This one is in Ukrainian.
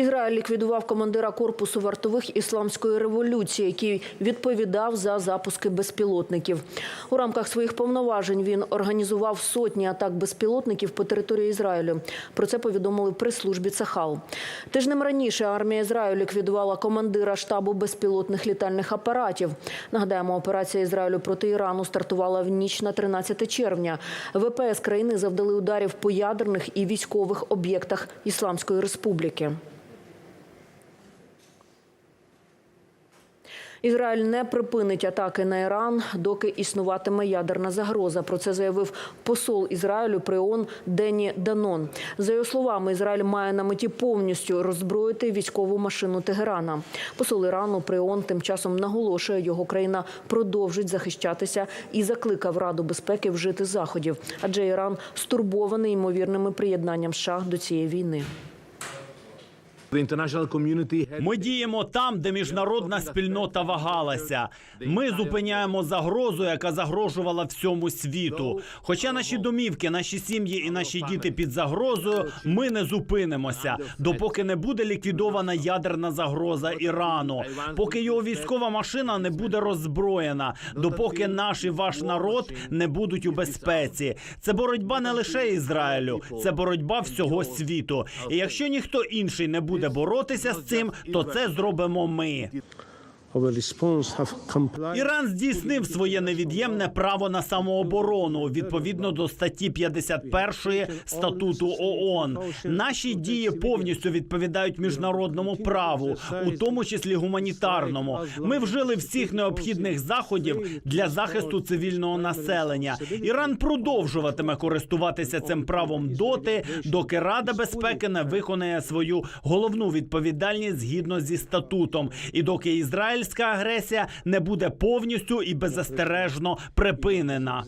Ізраїль ліквідував командира корпусу вартових ісламської революції, який відповідав за запуски безпілотників. У рамках своїх повноважень він організував сотні атак безпілотників по території Ізраїлю. Про це повідомили прес-службі Цахал. Тижнем раніше армія Ізраїлю ліквідувала командира штабу безпілотних літальних апаратів. Нагадаємо, операція Ізраїлю проти Ірану стартувала в ніч на 13 червня. ВПС країни завдали ударів по ядерних і військових об'єктах Ісламської республіки. Ізраїль не припинить атаки на Іран, доки існуватиме ядерна загроза. Про це заявив посол Ізраїлю при ООН Дені Данон. За його словами, Ізраїль має на меті повністю роззброїти військову машину Тегерана. Посол Ірану при ООН тим часом наголошує, його країна продовжить захищатися і закликав Раду безпеки вжити заходів, адже Іран стурбований ймовірними приєднанням США до цієї війни. Ми діємо там, де міжнародна спільнота вагалася. Ми зупиняємо загрозу, яка загрожувала всьому світу. Хоча наші домівки, наші сім'ї і наші діти під загрозою, ми не зупинимося, допоки не буде ліквідована ядерна загроза Ірану, поки його військова машина не буде роззброєна, допоки наш і ваш народ не будуть у безпеці. Це боротьба не лише Ізраїлю, це боротьба всього світу. І якщо ніхто інший не буде боротися з цим, то це зробимо ми. Іран здійснив своє невід'ємне право на самооборону відповідно до статті 51 статуту ООН. Наші дії повністю відповідають міжнародному праву, у тому числі гуманітарному. Ми вжили всіх необхідних заходів для захисту цивільного населення. Іран продовжуватиме користуватися цим правом доти, доки Рада безпеки не виконає свою головну відповідальність згідно зі статутом, і доки ізраїльська агресія не буде повністю і беззастережно припинена.